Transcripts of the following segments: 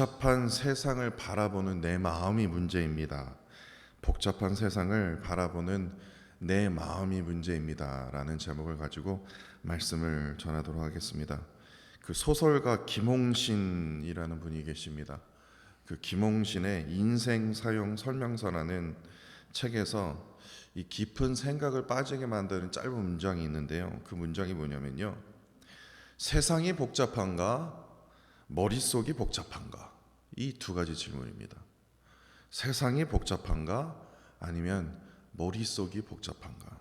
복잡한 세상을 바라보는 내 마음이 문제입니다. 복잡한 세상을 바라보는 내 마음이 문제입니다 라는 제목을 가지고 말씀을 전하도록 하겠습니다. 그 소설가 김홍신이라는 분이 계십니다. 그 김홍신의 인생 사용 설명서라는 책에서 이 깊은 생각을 빠지게 만드는 짧은 문장이 있는데요. 그 문장이 뭐냐면요. 세상이 복잡한가 머릿속이 복잡한가 이 두 가지 질문입니다. 세상이 복잡한가 아니면 머릿속이 복잡한가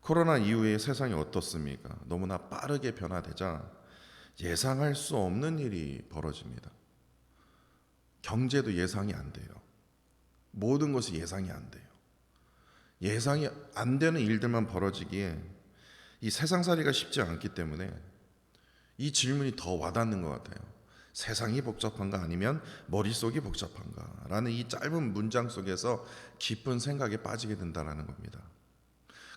코로나 이후에 세상이 어떻습니까? 너무나 빠르게 변화되자 예상할 수 없는 일이 벌어집니다. 경제도 예상이 안 돼요. 모든 것이 예상이 안 돼요. 예상이 안 되는 일들만 벌어지기에 이 세상살이가 쉽지 않기 때문에 이 질문이 더 와닿는 것 같아요. 세상이 복잡한가 아니면 머릿속이 복잡한가? 라는 이 짧은 문장 속에서 깊은 생각에 빠지게 된다는 겁니다.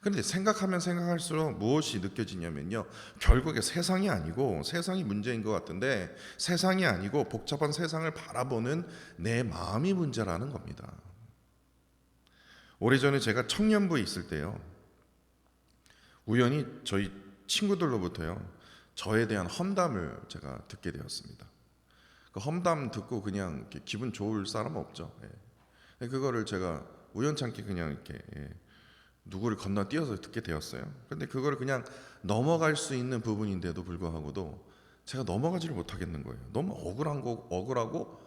그런데 생각하면 생각할수록 무엇이 느껴지냐면요. 결국에 세상이 아니고 세상이 문제인 것 같은데 세상이 아니고 복잡한 세상을 바라보는 내 마음이 문제라는 겁니다. 오래전에 제가 청년부에 있을 때요. 우연히 저희 친구들로부터요. 저에 대한 험담을 제가 듣게 되었습니다. 그 험담 듣고 그냥 기분 좋을 사람 없죠. 예. 그거를 제가 우연찮게 그냥 이렇게 예. 누구를 건너뛰어서 듣게 되었어요. 근데 그거를 그냥 넘어갈 수 있는 부분인데도 불구하고도 제가 넘어가지를 못하겠는 거예요. 너무 억울한 거 억울하고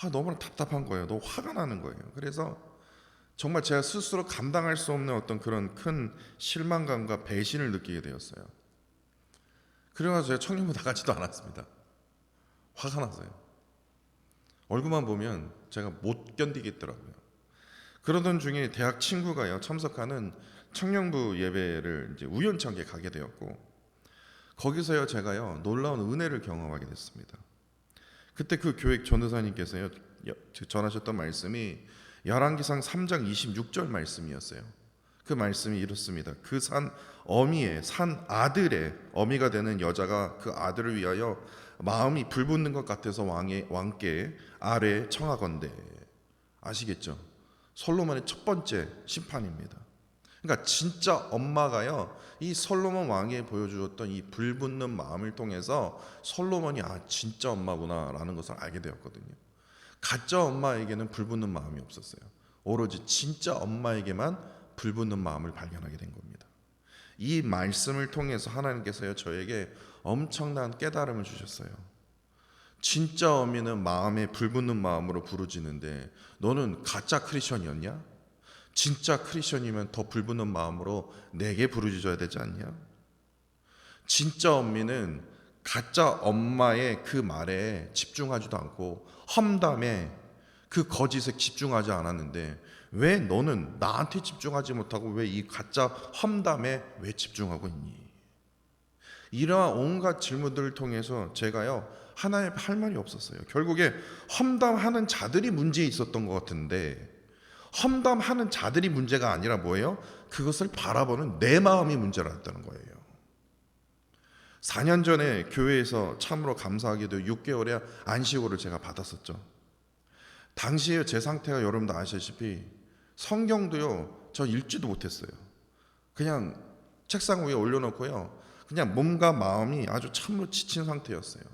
아 너무나 답답한 거예요. 너무 화가 나는 거예요. 그래서 정말 제가 스스로 감당할 수 없는 어떤 그런 큰 실망감과 배신을 느끼게 되었어요. 그래가지고 청년부 나가지도 않았습니다. 화가 났어요. 얼굴만 보면 제가 못 견디겠더라고요. 그러던 중에 대학 친구가요 참석하는 청년부 예배를 이제 우연찮게 가게 되었고 거기서요 제가요 놀라운 은혜를 경험하게 됐습니다. 그때 그 교회 전도사님께서요 전하셨던 말씀이 열왕기상 3장 26절 말씀이었어요. 그 말씀이 이렇습니다. 그 산 어미의 산 아들의 어미가 되는 여자가 그 아들을 위하여 마음이 불붙는 것 같아서 왕의 왕께 아래 청하건대 아시겠죠? 솔로몬의 첫 번째 심판입니다. 그러니까 진짜 엄마가요 이 솔로몬 왕에 보여주었던 이 불붙는 마음을 통해서 솔로몬이 아 진짜 엄마구나라는 것을 알게 되었거든요. 가짜 엄마에게는 불붙는 마음이 없었어요. 오로지 진짜 엄마에게만 불붙는 마음을 발견하게 된 겁니다. 이 말씀을 통해서 하나님께서요 저에게 엄청난 깨달음을 주셨어요. 진짜 어미는 마음에 불붙는 마음으로 부르짖는데 너는 가짜 크리스천이었냐? 진짜 크리스천이면 더 불붙는 마음으로 내게 부르짖어야 되지 않냐? 진짜 어미는 가짜 엄마의 그 말에 집중하지도 않고 험담에 그 거짓에 집중하지 않았는데 왜 너는 나한테 집중하지 못하고 왜 이 가짜 험담에 왜 집중하고 있니? 이러한 온갖 질문들을 통해서 제가요 하나의 할 말이 없었어요. 결국에 험담하는 자들이 문제 있었던 것 같은데 험담하는 자들이 문제가 아니라 뭐예요? 그것을 바라보는 내 마음이 문제라였다는 거예요. 4년 전에 교회에서 참으로 감사하게도 6개월의 안식월을 제가 받았었죠. 당시에 제 상태가 여러분도 아시다시피 성경도요 저 읽지도 못했어요. 그냥 책상 위에 올려놓고요 그냥 몸과 마음이 아주 참으로 지친 상태였어요.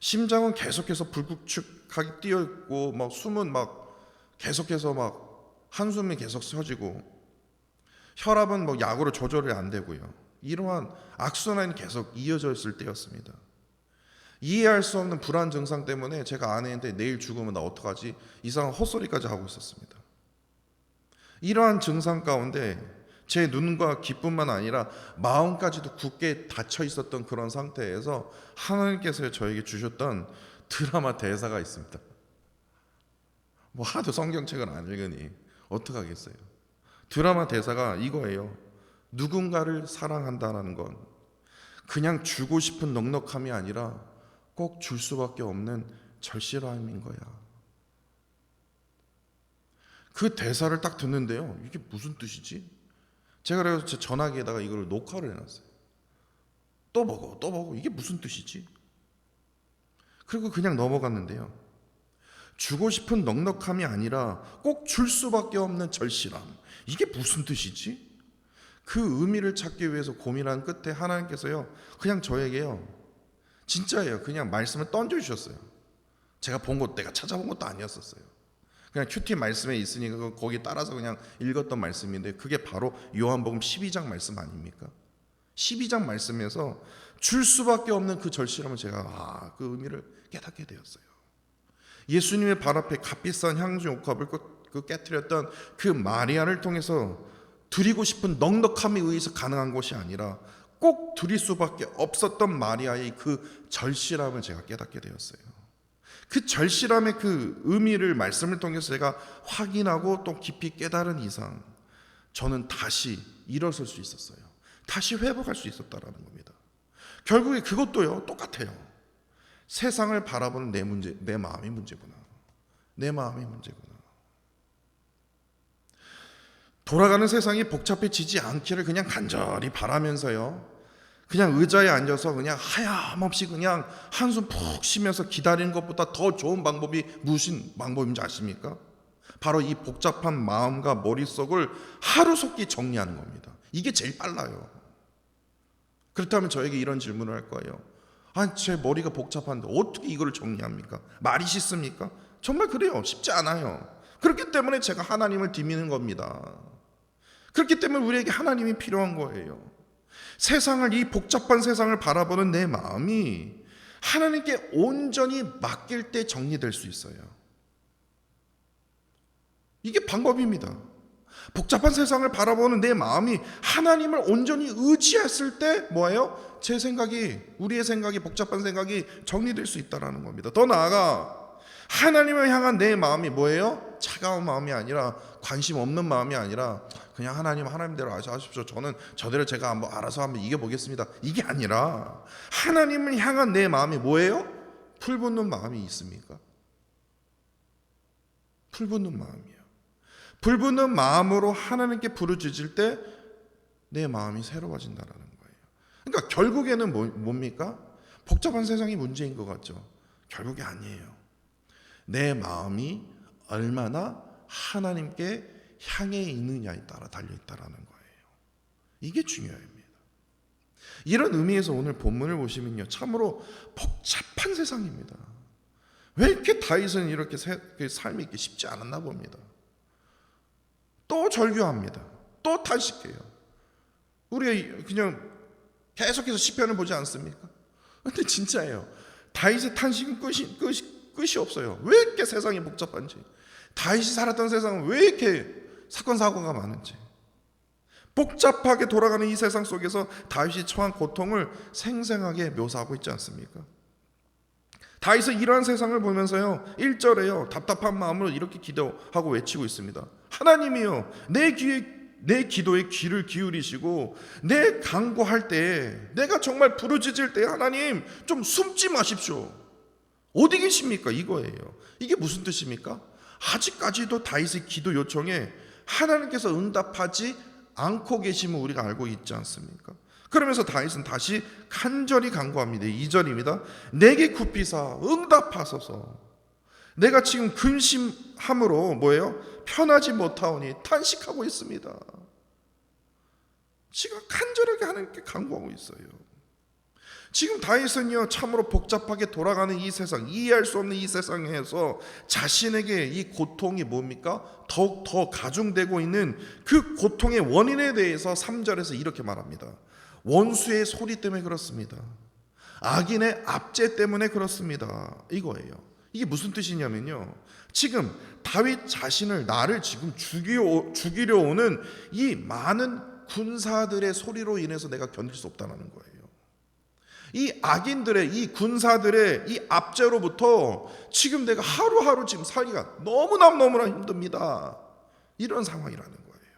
심장은 계속해서 불규칙하게 뛰어 있고 막 숨은 막 계속해서 막 한숨이 계속 서지고 혈압은 뭐 약으로 조절이 안 되고요. 이러한 악순환이 계속 이어져 있을 때였습니다. 이해할 수 없는 불안 증상 때문에 제가 아내한테 내일 죽으면 나 어떡하지? 이상한 헛소리까지 하고 있었습니다. 이러한 증상 가운데 제 눈과 기쁨만 아니라 마음까지도 굳게 닫혀 있었던 그런 상태에서 하나님께서 저에게 주셨던 드라마 대사가 있습니다. 뭐 하도 성경책을 안 읽으니 어떡하겠어요. 드라마 대사가 이거예요. 누군가를 사랑한다는 건 그냥 주고 싶은 넉넉함이 아니라 꼭 줄 수밖에 없는 절실함인 거야. 그 대사를 딱 듣는데요. 이게 무슨 뜻이지? 제가 그래서 제 전화기에다가 이걸 녹화를 해놨어요. 또 보고 또 보고 이게 무슨 뜻이지? 그리고 그냥 넘어갔는데요. 주고 싶은 넉넉함이 아니라 꼭 줄 수밖에 없는 절실함. 이게 무슨 뜻이지? 그 의미를 찾기 위해서 고민한 끝에 하나님께서요, 그냥 저에게요, 진짜예요. 그냥 말씀을 던져주셨어요. 제가 본 것, 내가 찾아본 것도 아니었었어요. 그냥 큐티 말씀에 있으니까 거기 따라서 그냥 읽었던 말씀인데 그게 바로 요한복음 12장 말씀 아닙니까? 12장 말씀에서 줄 수밖에 없는 그 절실함을 제가 아, 그 의미를 깨닫게 되었어요. 예수님의 발 앞에 값비싼 향수 옥합을 그, 그 깨뜨렸던 그 마리아를 통해서 드리고 싶은 넉넉함에 의해서 가능한 것이 아니라 꼭 드릴 수밖에 없었던 마리아의 그 절실함을 제가 깨닫게 되었어요. 그 절실함의 그 의미를 말씀을 통해서 제가 확인하고 또 깊이 깨달은 이상 저는 다시 일어설 수 있었어요. 다시 회복할 수 있었다라는 겁니다. 결국에 그것도요 똑같아요. 세상을 바라보는 내 문제, 내 마음의 문제구나. 내 마음의 문제구나. 돌아가는 세상이 복잡해지지 않기를 그냥 간절히 바라면서요. 그냥 의자에 앉아서 그냥 하염없이 그냥 한숨 푹 쉬면서 기다리는 것보다 더 좋은 방법이 무슨 방법인지 아십니까? 바로 이 복잡한 마음과 머릿속을 하루속히 정리하는 겁니다. 이게 제일 빨라요. 그렇다면 저에게 이런 질문을 할 거예요. 아, 제 머리가 복잡한데 어떻게 이거를 정리합니까? 말이 쉽습니까? 정말 그래요. 쉽지 않아요. 그렇기 때문에 제가 하나님을 디미는 겁니다. 그렇기 때문에 우리에게 하나님이 필요한 거예요. 세상을 이 복잡한 세상을 바라보는 내 마음이 하나님께 온전히 맡길 때 정리될 수 있어요. 이게 방법입니다. 복잡한 세상을 바라보는 내 마음이 하나님을 온전히 의지했을 때 뭐예요? 제 생각이 우리의 생각이 복잡한 생각이 정리될 수 있다라는 겁니다. 더 나아가 하나님을 향한 내 마음이 뭐예요? 차가운 마음이 아니라 관심 없는 마음이 아니라 그냥 하나님 하나님대로 하십시오. 저는 저대로 제가 한번 알아서 한번 이겨 보겠습니다. 이게 아니라 하나님을 향한 내 마음이 뭐예요? 풀 붙는 마음이 있습니까? 풀 붙는 마음이요. 불붙는 마음으로 하나님께 부르짖을 때 내 마음이 새로워진다라는 거예요. 그러니까 결국에는 뭐, 뭡니까? 복잡한 세상이 문제인 것 같죠. 결국에 아니에요. 내 마음이 얼마나 하나님께 향해 있느냐에 따라 달려 있다라는 거예요. 이게 중요합니다. 이런 의미에서 오늘 본문을 보시면요, 참으로 복잡한 세상입니다. 왜 이렇게 다윗은 이렇게 세- 그 삶이 이렇게 쉽지 않았나 봅니다. 또 절규합니다. 또 탄식해요. 우리가 그냥 계속해서 시편을 보지 않습니까? 근데 진짜예요. 다윗의 탄식은 끝이, 끝이, 끝이 없어요. 왜 이렇게 세상이 복잡한지. 다윗이 살았던 세상은 왜 이렇게 사건 사고가 많은지. 복잡하게 돌아가는 이 세상 속에서 다윗이 처한 고통을 생생하게 묘사하고 있지 않습니까? 다윗은 이러한 세상을 보면서요. 1절에요. 답답한 마음으로 이렇게 기도하고 외치고 있습니다. 하나님이요. 내 귀에 내 기도에 귀를 기울이시고 내 간구할 때 내가 정말 부르짖을 때 하나님 좀 숨지 마십시오. 어디 계십니까? 이거예요. 이게 무슨 뜻입니까? 아직까지도 다윗의 기도 요청에 하나님께서 응답하지 않고 계심을 우리가 알고 있지 않습니까? 그러면서 다윗은 다시 간절히 간구합니다. 2절입니다. 내게 굽히사 응답하소서. 내가 지금 근심함으로 뭐예요? 편하지 못하오니 탄식하고 있습니다. 지금 간절하게 하나님께 간구하고 있어요. 지금 다윗은요 참으로 복잡하게 돌아가는 이 세상 이해할 수 없는 이 세상에서 자신에게 이 고통이 뭡니까? 더욱 더 가중되고 있는 그 고통의 원인에 대해서 3절에서 이렇게 말합니다. 원수의 소리 때문에 그렇습니다. 악인의 압제 때문에 그렇습니다. 이거예요. 이게 무슨 뜻이냐면요. 지금 다윗 자신을 나를 지금 죽이려, 죽이려 오는 이 많은 군사들의 소리로 인해서 내가 견딜 수 없다는 거예요 이 악인들의 이 군사들의 이 압제로부터 지금 내가 하루하루 지금 살기가 너무나 너무나 힘듭니다. 이런 상황이라는 거예요.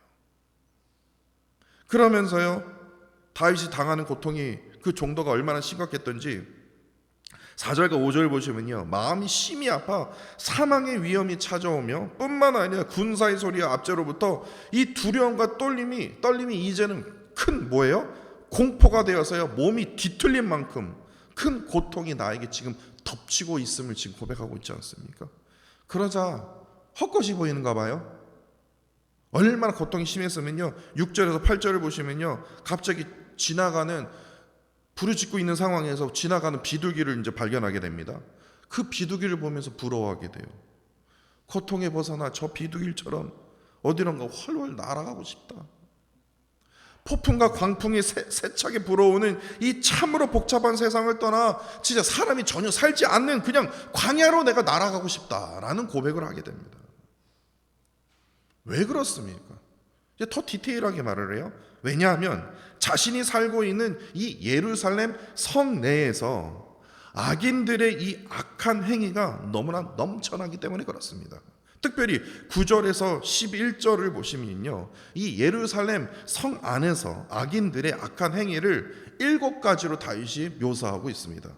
그러면서요 다윗이 당하는 고통이 그 정도가 얼마나 심각했던지 4절과 5절 보시면요 마음이 심히 아파 사망의 위험이 찾아오며 뿐만 아니라 군사의 소리와 압제로부터 이 두려움과 떨림이 떨림이 이제는 큰 뭐예요? 공포가 되어서요 몸이 뒤틀린 만큼 큰 고통이 나에게 지금 덮치고 있음을 지금 고백하고 있지 않습니까? 그러자 헛것이 보이는가 봐요. 얼마나 고통이 심했으면요. 6절에서 8절을 보시면요. 갑자기 지나가는 부르짖고 있는 상황에서 지나가는 비둘기를 이제 발견하게 됩니다. 그 비둘기를 보면서 부러워하게 돼요. 고통에 벗어나 저 비둘기처럼 어디론가 훨훨 날아가고 싶다. 폭풍과 광풍이 세, 세차게 불어오는 이 참으로 복잡한 세상을 떠나 진짜 사람이 전혀 살지 않는 그냥 광야로 내가 날아가고 싶다라는 고백을 하게 됩니다. 왜 그렇습니까? 이제 더 디테일하게 말을 해요. 왜냐하면 자신이 살고 있는 이 예루살렘 성 내에서 악인들의 이 악한 행위가 너무나 넘쳐나기 때문에 그렇습니다. 특별히 9절에서 11절을 보시면요. 이 예루살렘 성 안에서 악인들의 악한 행위를 일곱 가지로 다윗이 묘사하고 있습니다.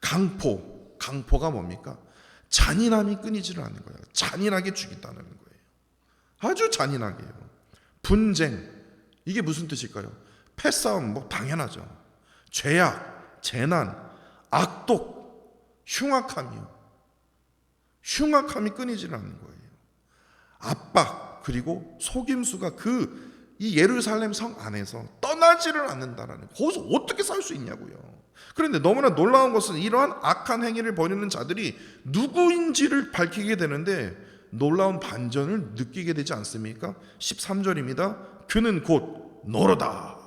강포, 강포가 뭡니까? 잔인함이 끊이지를 않는 거예요. 잔인하게 죽인다는 거예요. 아주 잔인하게요. 분쟁, 이게 무슨 뜻일까요? 패싸움, 뭐 당연하죠. 죄악, 재난, 악독, 흉악함이요. 흉악함이 끊이질 않는 거예요. 압박 그리고 속임수가 그 이 예루살렘 성 안에서 떠나지를 않는다라는 거기서 어떻게 살 수 있냐고요. 그런데 너무나 놀라운 것은 이러한 악한 행위를 벌이는 자들이 누구인지를 밝히게 되는데 놀라운 반전을 느끼게 되지 않습니까? 13절입니다. 그는 곧 너로다.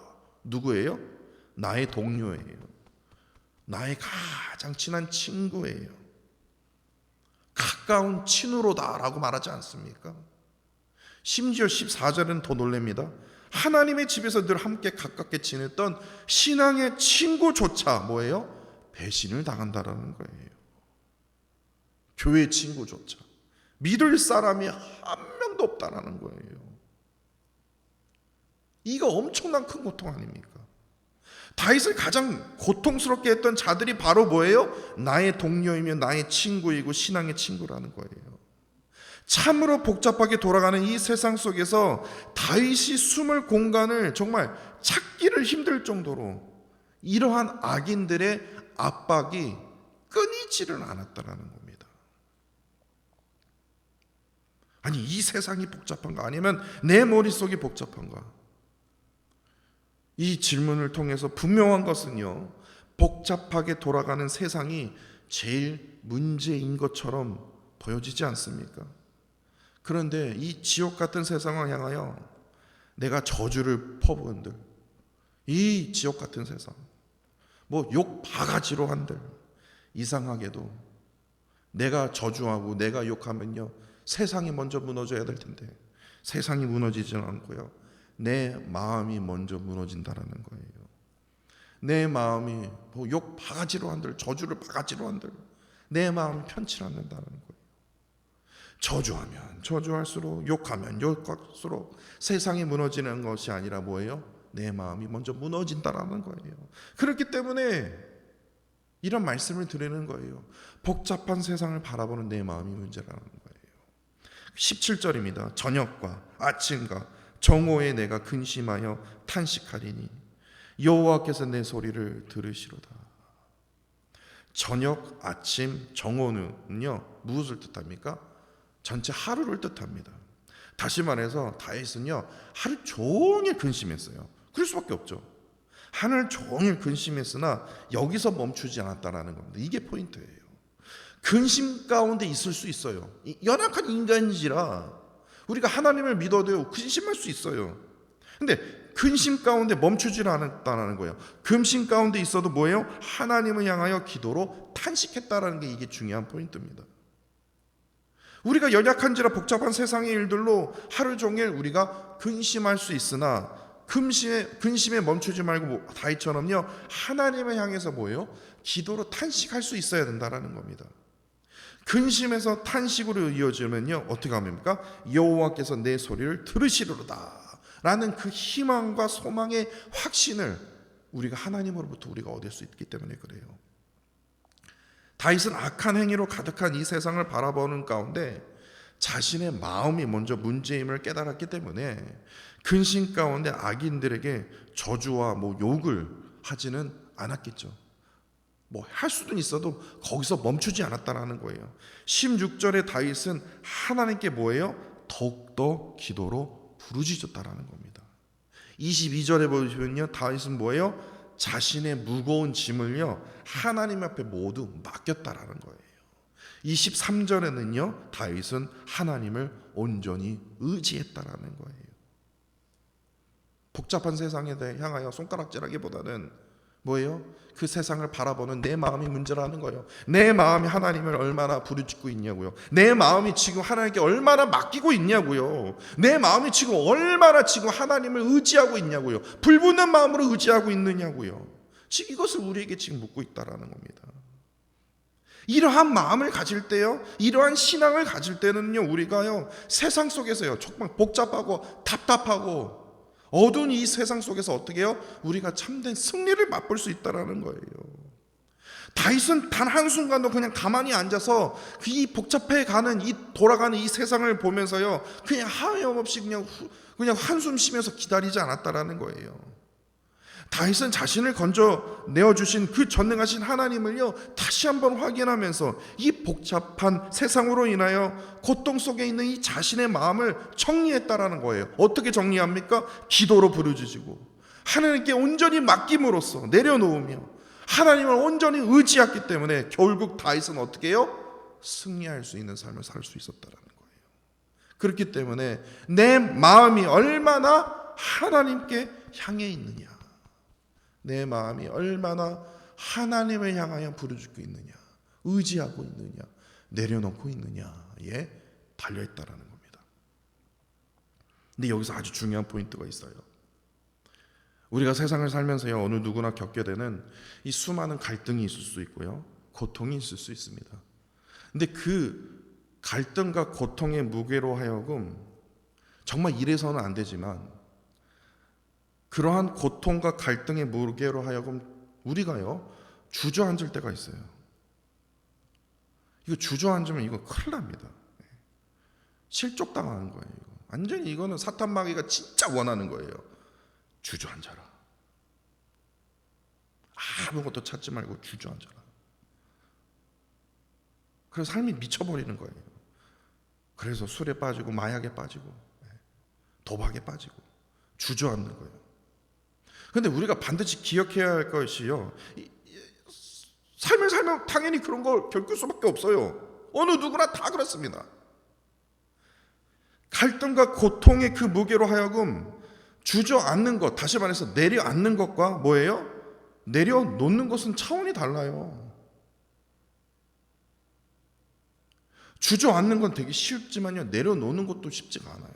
누구예요? 나의 동료예요. 나의 가장 친한 친구예요. 가까운 친우로다라고 말하지 않습니까? 심지어 14절은 더 놀랍니다. 하나님의 집에서 늘 함께 가깝게 지냈던 신앙의 친구조차 뭐예요? 배신을 당한다라는 거예요. 교회 친구조차 믿을 사람이 한 명도 없다라는 거예요. 이거 엄청난 큰 고통 아닙니까? 다윗을 가장 고통스럽게 했던 자들이 바로 뭐예요? 나의 동료이며 나의 친구이고 신앙의 친구라는 거예요. 참으로 복잡하게 돌아가는 이 세상 속에서 다윗이 숨을 공간을 정말 찾기를 힘들 정도로 이러한 악인들의 압박이 끊이지를 않았다라는 겁니다. 아니 이 세상이 복잡한가 아니면 내 머릿속이 복잡한가? 이 질문을 통해서 분명한 것은요. 복잡하게 돌아가는 세상이 제일 문제인 것처럼 보여지지 않습니까? 그런데 이 지옥 같은 세상을 향하여 내가 저주를 퍼부은들 이 지옥 같은 세상 뭐 욕 바가지로 한들 이상하게도 내가 저주하고 내가 욕하면요 세상이 먼저 무너져야 될 텐데 세상이 무너지지는 않고요 내 마음이 먼저 무너진다라는 거예요. 내 마음이 뭐욕 바가지로 한들 저주를 바가지로 한들 내 마음이 편치 않는다는 거예요. 저주하면 저주할수록 욕하면 욕할수록 세상이 무너지는 것이 아니라 뭐예요? 내 마음이 먼저 무너진다라는 거예요. 그렇기 때문에 이런 말씀을 드리는 거예요. 복잡한 세상을 바라보는 내 마음이 문제라는 거예요. 17절입니다. 저녁과 아침과 정오에 내가 근심하여 탄식하리니 여호와께서 내 소리를 들으시로다. 저녁, 아침, 정오는요 무엇을 뜻합니까? 전체 하루를 뜻합니다. 다시 말해서 다윗은요 하루 종일 근심했어요. 그럴 수밖에 없죠. 하늘 종일 근심했으나 여기서 멈추지 않았다라는 겁니다. 이게 포인트예요. 근심 가운데 있을 수 있어요. 연약한 인간이지라 우리가 하나님을 믿어도 근심할 수 있어요. 근데 근심 가운데 멈추질 않았다는 거예요. 근심 가운데 있어도 뭐예요? 하나님을 향하여 기도로 탄식했다라는 게 이게 중요한 포인트입니다. 우리가 연약한지라 복잡한 세상의 일들로 하루 종일 우리가 근심할 수 있으나 근심에, 근심에 멈추지 말고 뭐 다이처럼요 하나님을 향해서 뭐예요? 기도로 탄식할 수 있어야 된다라는 겁니다. 근심에서 탄식으로 이어지면요 어떻게 합니까? 여호와께서 내 소리를 들으시리로다 라는 그 희망과 소망의 확신을 우리가 하나님으로부터 우리가 얻을 수 있기 때문에 그래요. 다윗은 악한 행위로 가득한 이 세상을 바라보는 가운데 자신의 마음이 먼저 문제임을 깨달았기 때문에 근심 가운데 악인들에게 저주와 뭐 욕을 하지는 않았겠죠. 뭐 할 수도 있어도 거기서 멈추지 않았다라는 거예요. 16절에 다윗은 하나님께 뭐예요? 더욱더 기도로 부르짖었다라는 겁니다. 22절에 보시면요. 다윗은 뭐예요? 자신의 무거운 짐을요. 하나님 앞에 모두 맡겼다라는 거예요. 23절에는요. 다윗은 하나님을 온전히 의지했다라는 거예요. 복잡한 세상에 대해 향하여 손가락질하기보다는 뭐예요? 그 세상을 바라보는 내 마음이 문제라는 거예요. 내 마음이 하나님을 얼마나 부르짖고 있냐고요. 내 마음이 지금 하나님께 얼마나 맡기고 있냐고요. 내 마음이 지금 얼마나 지금 하나님을 의지하고 있냐고요. 불붙는 마음으로 의지하고 있느냐고요. 지금 이것을 우리에게 지금 묻고 있다라는 겁니다. 이러한 마음을 가질 때요, 이러한 신앙을 가질 때는요, 우리가요, 세상 속에서요, 정말 복잡하고 답답하고 어두운 이 세상 속에서 어떻게 해요? 우리가 참된 승리를 맛볼 수 있다라는 거예요. 다윗은 단 한순간도 그냥 가만히 앉아서 그이 복잡해 가는 이 돌아가는 이 세상을 보면서요. 그냥 하염없이 그냥 후- 그냥 한숨 쉬면서 기다리지 않았다라는 거예요. 다윗은 자신을 건져 내어 주신 그 전능하신 하나님을요. 다시 한번 확인하면서 이 복잡한 세상으로 인하여 고통 속에 있는 이 자신의 마음을 정리했다라는 거예요. 어떻게 정리합니까? 기도로 부르짖고 하나님께 온전히 맡김으로써 내려놓으며 하나님을 온전히 의지했기 때문에 결국 다윗은 어떻게 해요? 승리할 수 있는 삶을 살 수 있었다라는 거예요. 그렇기 때문에 내 마음이 얼마나 하나님께 향해 있느냐. 내 마음이 얼마나 하나님을 향하여 부르짖고 있느냐, 의지하고 있느냐, 내려놓고 있느냐에 달려 있다라는 겁니다. 근데 여기서 아주 중요한 포인트가 있어요. 우리가 세상을 살면서요 어느 누구나 겪게 되는 이 수많은 갈등이 있을 수 있고요, 고통이 있을 수 있습니다. 근데 그 갈등과 고통의 무게로 하여금 정말 이래서는 안 되지만 그러한 고통과 갈등의 무게로 하여금 우리가요 주저앉을 때가 있어요. 이거 주저앉으면 이거 큰일 납니다. 실족당하는 거예요. 이거. 완전히 이거는 사탄 마귀가 진짜 원하는 거예요. 주저앉아라. 아무것도 찾지 말고 주저앉아라. 그래서 삶이 미쳐버리는 거예요. 그래서 술에 빠지고 마약에 빠지고 도박에 빠지고 주저앉는 거예요. 근데 우리가 반드시 기억해야 할 것이요. 삶을 살면 당연히 그런 걸 겪을 수밖에 없어요. 어느 누구나 다 그렇습니다. 갈등과 고통의 그 무게로 하여금 주저앉는 것, 다시 말해서 내려앉는 것과 뭐예요? 내려놓는 것은 차원이 달라요. 주저앉는 건 되게 쉽지만요, 내려놓는 것도 쉽지가 않아요.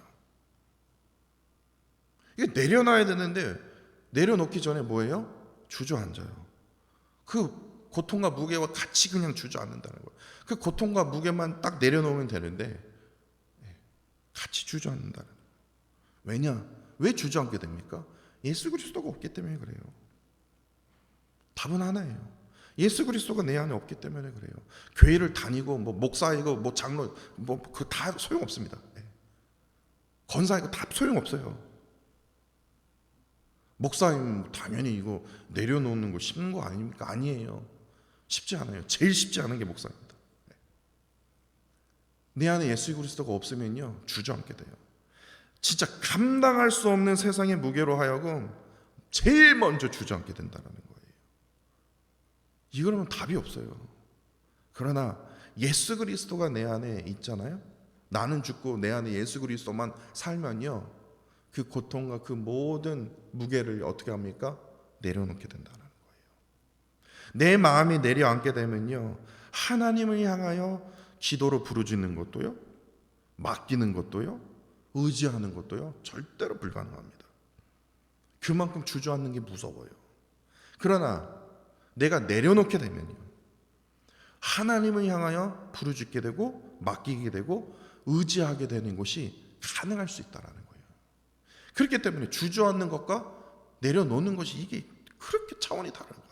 이게 내려놔야 되는데 내려놓기 전에 뭐예요? 주저앉아요. 그 고통과 무게와 같이 그냥 주저앉는다는 거예요. 그 고통과 무게만 딱 내려놓으면 되는데 같이 주저앉는다는 거예요. 왜냐? 왜 주저앉게 됩니까? 예수 그리스도가 없기 때문에 그래요. 답은 하나예요. 예수 그리스도가 내 안에 없기 때문에 그래요. 교회를 다니고 뭐 목사이고 뭐 장로 뭐 그 다 소용 없습니다. 건사이고 다 소용 없어요. 목사님 당연히 이거 내려놓는 거 쉽는 거 아닙니까? 아니에요. 쉽지 않아요. 제일 쉽지 않은 게 목사입니다. 내 안에 예수 그리스도가 없으면요 주저앉게 돼요. 진짜 감당할 수 없는 세상의 무게로 하여금 제일 먼저 주저앉게 된다는 거예요. 이거는 답이 없어요. 그러나 예수 그리스도가 내 안에 있잖아요. 나는 죽고 내 안에 예수 그리스도만 살면요. 그 고통과 그 모든 무게를 어떻게 합니까? 내려놓게 된다는 거예요. 내 마음이 내려앉게 되면요. 하나님을 향하여 기도로 부르짖는 것도요. 맡기는 것도요. 의지하는 것도요. 절대로 불가능합니다. 그만큼 주저앉는 게 무서워요. 그러나 내가 내려놓게 되면요. 하나님을 향하여 부르짖게 되고 맡기게 되고 의지하게 되는 것이 가능할 수 있다라는. 그렇기 때문에 주저앉는 것과 내려놓는 것이 이게 그렇게 차원이 다른 거예요.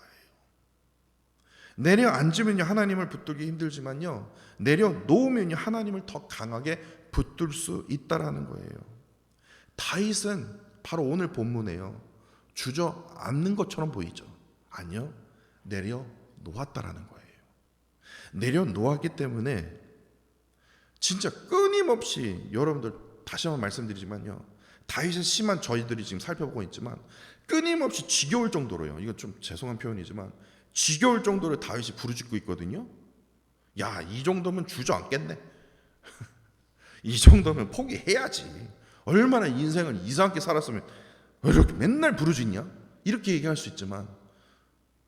내려앉으면요 하나님을 붙들기 힘들지만요 내려놓으면요 하나님을 더 강하게 붙들 수 있다라는 거예요. 다윗은 바로 오늘 본문에요 주저앉는 것처럼 보이죠. 아니요 내려 내려놓았다라는 거예요. 내려놓았기 때문에 진짜 끊임없이 여러분들 다시 한번 말씀드리지만요. 다윗의 심한 저희들이 지금 살펴보고 있지만 끊임없이 지겨울 정도로요. 이거 좀 죄송한 표현이지만 지겨울 정도로 다윗이 부르짖고 있거든요. 야, 이 정도면 주저앉겠네. 이 정도면 포기해야지. 얼마나 인생을 이상하게 살았으면 이렇게 맨날 부르짖냐? 이렇게 얘기할 수 있지만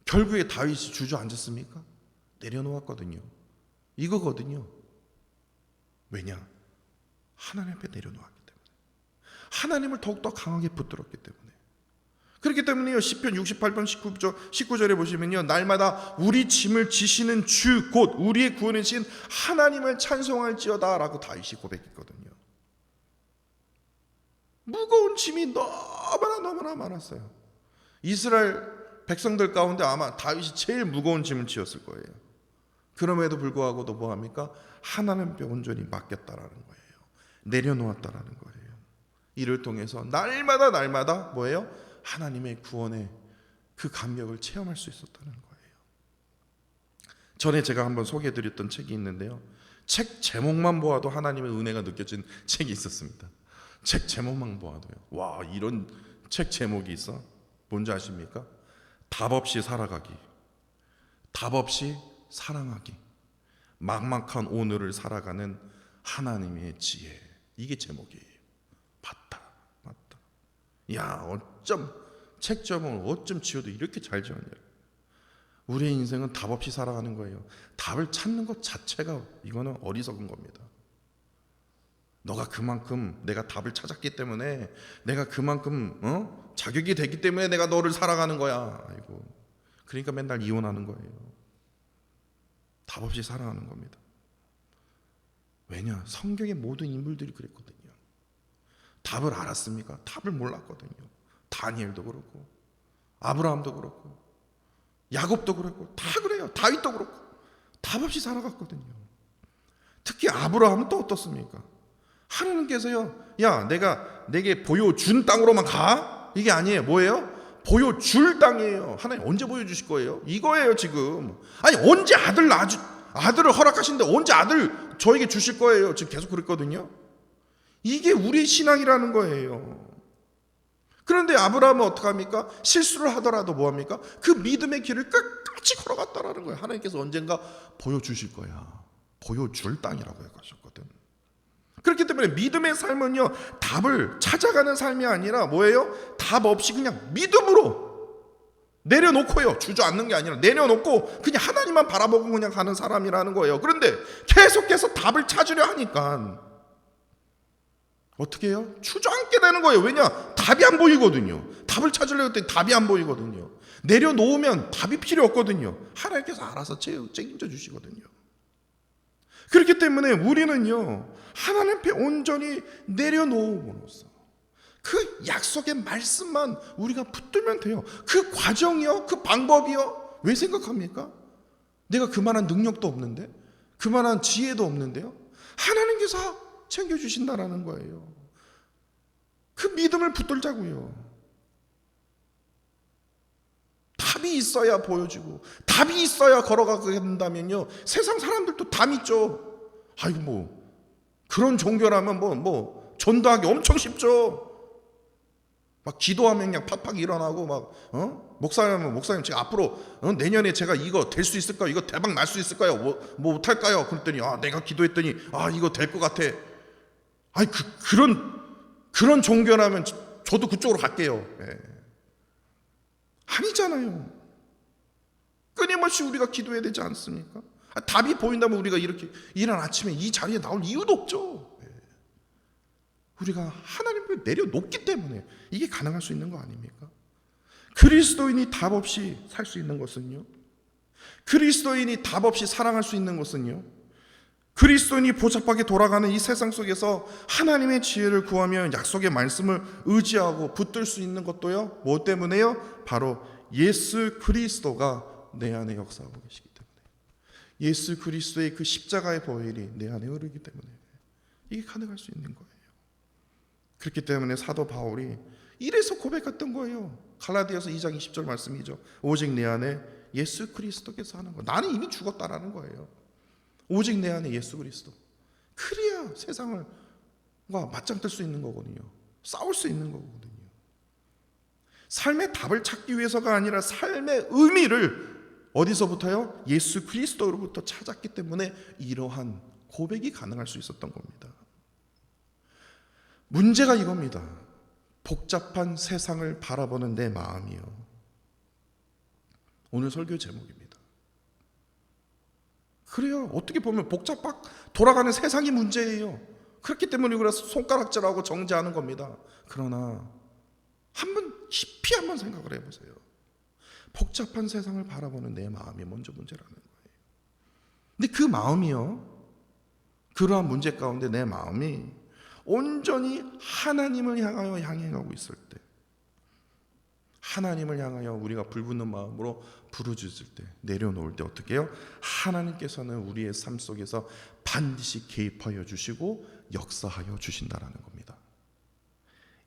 결국에 다윗이 주저앉았습니까? 내려놓았거든요. 이거거든요. 왜냐? 하나님 앞에 내려놓았기. 하나님을 더욱더 강하게 붙들었기 때문에. 그렇기 때문에요. 시편 68편 19절 19절에 보시면요. 날마다 우리 짐을 지시는 주 곧 우리의 구원이신 하나님을 찬송할지어다 라고 다윗이 고백했거든요. 무거운 짐이 너무나 너무나 많았어요. 이스라엘 백성들 가운데 아마 다윗이 제일 무거운 짐을 지었을 거예요. 그럼에도 불구하고도 뭐 합니까? 하나님께 온전히 맡겼다라는 거예요. 내려놓았다라는 거예요. 이를 통해서 날마다 날마다 뭐예요? 하나님의 구원의 그 감격을 체험할 수 있었다는 거예요. 전에 제가 한번 소개해 드렸던 책이 있는데요. 책 제목만 보아도 하나님의 은혜가 느껴진 책이 있었습니다. 책 제목만 보아도요. 와, 이런 책 제목이 있어? 뭔지 아십니까? 답 없이 살아가기. 답 없이 사랑하기. 막막한 오늘을 살아가는 하나님의 지혜. 이게 제목이에요. 맞다. 맞다. 야, 어쩜 책 제목을 어쩜 지어도 이렇게 잘 지었냐. 우리의 인생은 답 없이 살아가는 거예요. 답을 찾는 것 자체가 이거는 어리석은 겁니다. 너가 그만큼 내가 답을 찾았기 때문에 내가 그만큼 어? 자격이 되기 때문에 내가 너를 살아가는 거야. 아이고. 그러니까 맨날 이혼하는 거예요. 답 없이 살아가는 겁니다. 왜냐? 성경의 모든 인물들이 그랬거든요. 답을 알았습니까? 답을 몰랐거든요. 다니엘도 그렇고 아브라함도 그렇고 야곱도 그렇고 다 그래요. 다윗도 그렇고 답 없이 살아갔거든요. 특히 아브라함은 또 어떻습니까? 하나님께서요, 야, 내가 내게 보여준 땅으로만 가? 이게 아니에요. 뭐예요? 보여줄 땅이에요. 하나님 언제 보여주실 거예요? 이거예요, 지금. 아니, 언제 아들 낳아 아들을 허락하신데 언제 아들 저에게 주실 거예요? 지금 계속 그랬거든요. 이게 우리의 신앙이라는 거예요. 그런데 아브라함은 어떡합니까? 실수를 하더라도 뭐합니까? 그 믿음의 길을 끝까지 걸어갔다라는 거예요. 하나님께서 언젠가 보여주실 거야. 보여줄 땅이라고 하셨거든. 그렇기 때문에 믿음의 삶은요, 답을 찾아가는 삶이 아니라 뭐예요? 답 없이 그냥 믿음으로 내려놓고요. 주저앉는 게 아니라 내려놓고 그냥 하나님만 바라보고 그냥 가는 사람이라는 거예요. 그런데 계속해서 답을 찾으려 하니까 어떻게 해요? 주저앉게 되는 거예요. 왜냐? 답이 안 보이거든요. 답을 찾으려고 했더니 답이 안 보이거든요. 내려놓으면 답이 필요 없거든요. 하나님께서 알아서 책임져 주시거든요. 그렇기 때문에 우리는요, 하나님 앞에 온전히 내려놓음으로써 그 약속의 말씀만 우리가 붙들면 돼요. 그 과정이요, 그 방법이요. 왜 생각합니까? 내가 그만한 능력도 없는데, 그만한 지혜도 없는데요. 하나님께서 챙겨주신다라는 거예요. 그 믿음을 붙들자고요. 답이 있어야 보여지고 답이 있어야 걸어가게 된다면요 세상 사람들도 다 믿죠 아이고 뭐 그런 종교라면 뭐 뭐 전도하기 엄청 쉽죠 막 기도하면 그냥 팍팍 일어나고 막 어? 목사님은 목사님 제가 앞으로 어? 내년에 제가 이거 될 수 있을까요 이거 대박 날 수 있을까요 뭐, 뭐 못할까요 그랬더니 아 내가 기도했더니 아 이거 될 것 같아 아니 그, 그런 그런 종교라면 저도 그쪽으로 갈게요 예. 아니잖아요. 끊임없이 우리가 기도해야 되지 않습니까? 아, 답이 보인다면 우리가 이렇게 이른 아침에 이 자리에 나올 이유도 없죠. 예. 우리가 하나님을 내려놓기 때문에 이게 가능할 수 있는 거 아닙니까? 그리스도인이 답 없이 살 수 있는 것은요. 그리스도인이 답 없이 사랑할 수 있는 것은요. 그리스도인이 보잡하게 돌아가는 이 세상 속에서 하나님의 지혜를 구하며 약속의 말씀을 의지하고 붙들 수 있는 것도요. 뭐 때문에요? 바로 예수 그리스도가 내 안에 역사하고 계시기 때문에. 예수 그리스도의 그 십자가의 보혈이 내 안에 흐르기 때문에 이게 가능할 수 있는 거예요. 그렇기 때문에 사도 바울이 이래서 고백했던 거예요. 갈라디아서 2장 20절 말씀이죠. 오직 내 안에 예수 그리스도께서 하는 거. 나는 이미 죽었다라는 거예요. 오직 내 안에 예수 그리스도. 그래야 세상을 과 맞짱 뜰 수 있는 거거든요. 싸울 수 있는 거거든요. 삶의 답을 찾기 위해서가 아니라 삶의 의미를 어디서부터요? 예수 그리스도로부터 찾았기 때문에 이러한 고백이 가능할 수 있었던 겁니다. 문제가 이겁니다. 복잡한 세상을 바라보는 내 마음이요. 오늘 설교 제목입니다. 그래요. 어떻게 보면 복잡한 돌아가는 세상이 문제예요. 그렇기 때문에 우리가 손가락질하고 정죄하는 겁니다. 그러나 한번 깊이 한번 생각을 해보세요. 복잡한 세상을 바라보는 내 마음이 먼저 문제라는 거예요. 근데 그 마음이요. 그러한 문제 가운데 내 마음이 온전히 하나님을 향하여 향해 가고 있을 때 하나님을 향하여 우리가 불붙는 마음으로 부르짖을 때 내려놓을 때 어떻게 해요? 하나님께서는 우리의 삶 속에서 반드시 개입하여 주시고 역사하여 주신다라는 겁니다.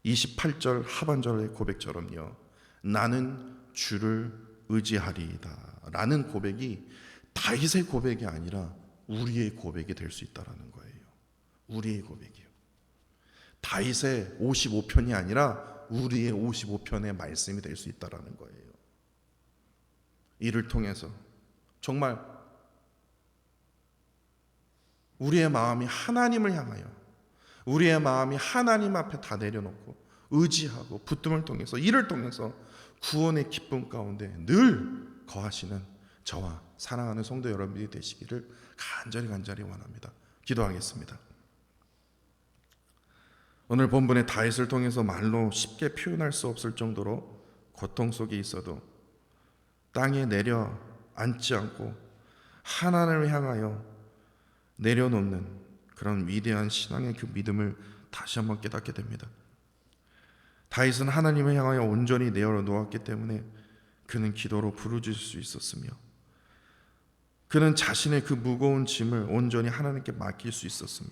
28절 하반절의 고백처럼요. 나는 주를 의지하리이다. 라는 고백이 다윗의 고백이 아니라 우리의 고백이 될 수 있다라는 거예요. 우리의 고백이요. 다윗의 55편이 아니라 우리의 55편의 말씀이 될 수 있다라는 거예요. 이를 통해서 정말 우리의 마음이 하나님을 향하여 우리의 마음이 하나님 앞에 다 내려놓고 의지하고 붙듦을 통해서 이를 통해서 구원의 기쁨 가운데 늘 거하시는 저와 사랑하는 성도 여러분이 되시기를 간절히 간절히 원합니다. 기도하겠습니다. 오늘 본문의 다윗을 통해서 말로 쉽게 표현할 수 없을 정도로 고통 속에 있어도 땅에 내려 앉지 않고 하나님을 향하여 내려놓는 그런 위대한 신앙의 그 믿음을 다시 한번 깨닫게 됩니다. 다윗은 하나님을 향하여 온전히 내어놓았기 때문에 그는 기도로 부르짖을 수 있었으며 그는 자신의 그 무거운 짐을 온전히 하나님께 맡길 수 있었으며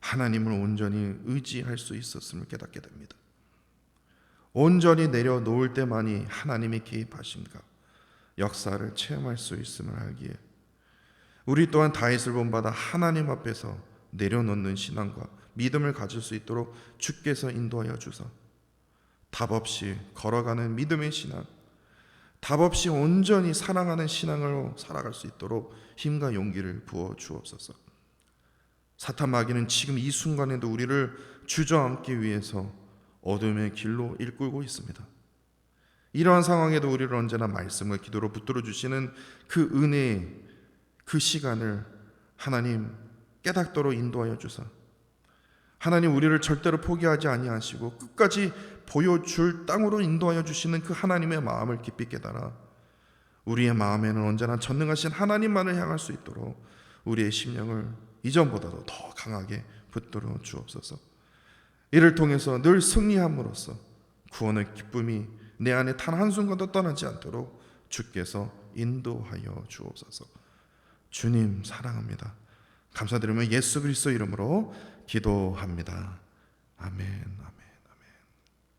하나님을 온전히 의지할 수 있었음을 깨닫게 됩니다. 온전히 내려놓을 때만이 하나님의 개입하심과 역사를 체험할 수 있음을 알기에 우리 또한 다윗을 본받아 하나님 앞에서 내려놓는 신앙과 믿음을 가질 수 있도록 주께서 인도하여 주사 답 없이 걸어가는 믿음의 신앙 답 없이 온전히 사랑하는 신앙으로 살아갈 수 있도록 힘과 용기를 부어 주옵소서. 사탄 마귀는 지금 이 순간에도 우리를 주저앉기 위해서 어둠의 길로 일끌고 있습니다. 이러한 상황에도 우리를 언제나 말씀을 기도로 붙들어 주시는 그 은혜의 그 시간을 하나님 깨닫도록 인도하여 주사. 하나님 우리를 절대로 포기하지 아니하시고 끝까지 보여줄 땅으로 인도하여 주시는 그 하나님의 마음을 깊이 깨달아 우리의 마음에는 언제나 전능하신 하나님만을 향할 수 있도록 우리의 심령을 이전보다도 더 강하게 붙들어 주옵소서. 이를 통해서 늘 승리함으로써 구원의 기쁨이 내 안에 단 한순간도 떠나지 않도록 주께서 인도하여 주옵소서. 주님 사랑합니다. 감사드리며 예수 그리스도 이름으로 기도합니다. 아멘.